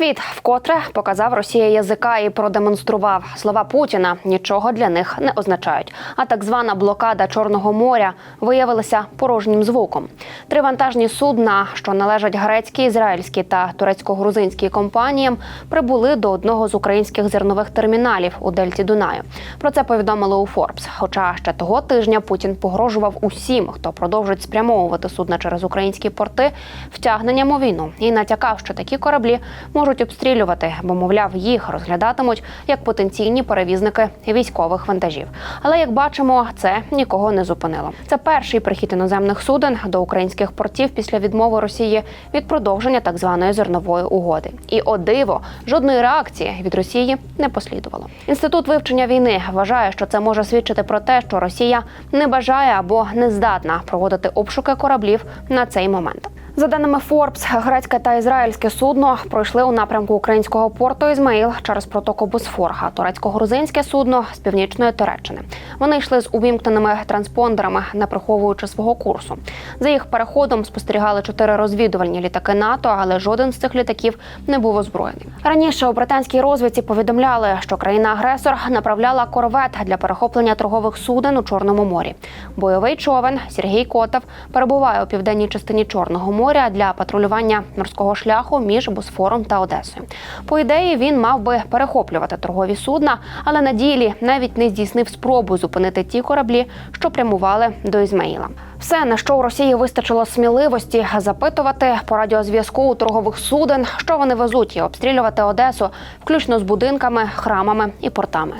Світ вкотре показав Росія язика і продемонстрував слова Путіна нічого для них не означають. А так звана блокада Чорного моря виявилася порожнім звуком. Три вантажні судна, що належать грецькій, ізраїльській та турецько-грузинській компаніям, прибули до одного з українських зернових терміналів у Дельті Дунаю. Про це повідомили у Форбс. Хоча ще того тижня Путін погрожував усім, хто продовжить спрямовувати судна через українські порти, втягненням у війну і натякав, що такі кораблі можуть обстрілювати, бо мовляв, їх розглядатимуть як потенційні перевізники військових вантажів. Але як бачимо, це нікого не зупинило. Це перший прихід іноземних суден до українських портів після відмови Росії від продовження так званої зернової угоди. І о диво, жодної реакції від Росії не послідувало. Інститут вивчення війни вважає, що це може свідчити про те, що Росія не бажає або не здатна проводити обшуки кораблів на цей момент. За даними Форбс, грецьке та ізраїльське судно пройшли у напрямку українського порту Ізмаїл через протоку Босфор, турецько-грузинське судно з північної Туреччини. Вони йшли з увімкненими транспондерами, не приховуючи свого курсу. За їх переходом спостерігали чотири розвідувальні літаки НАТО, але жоден з цих літаків не був озброєний. Раніше у британській розвідці повідомляли, що країна-агресор направляла корвет для перехоплення торгових суден у Чорному морі. Бойовий човен Сергій Котов перебуває у південній частині Чорного моря для патрулювання морського шляху між Босфором та Одесою. По ідеї він мав би перехоплювати торгові судна, але на ділі навіть не здійснив спробу зупинити ті кораблі, що прямували до Ізмаїла. Все, на що у Росії вистачило сміливості запитувати по радіозв'язку у торгових суден, що вони везуть, і обстрілювати Одесу, включно з будинками, храмами і портами.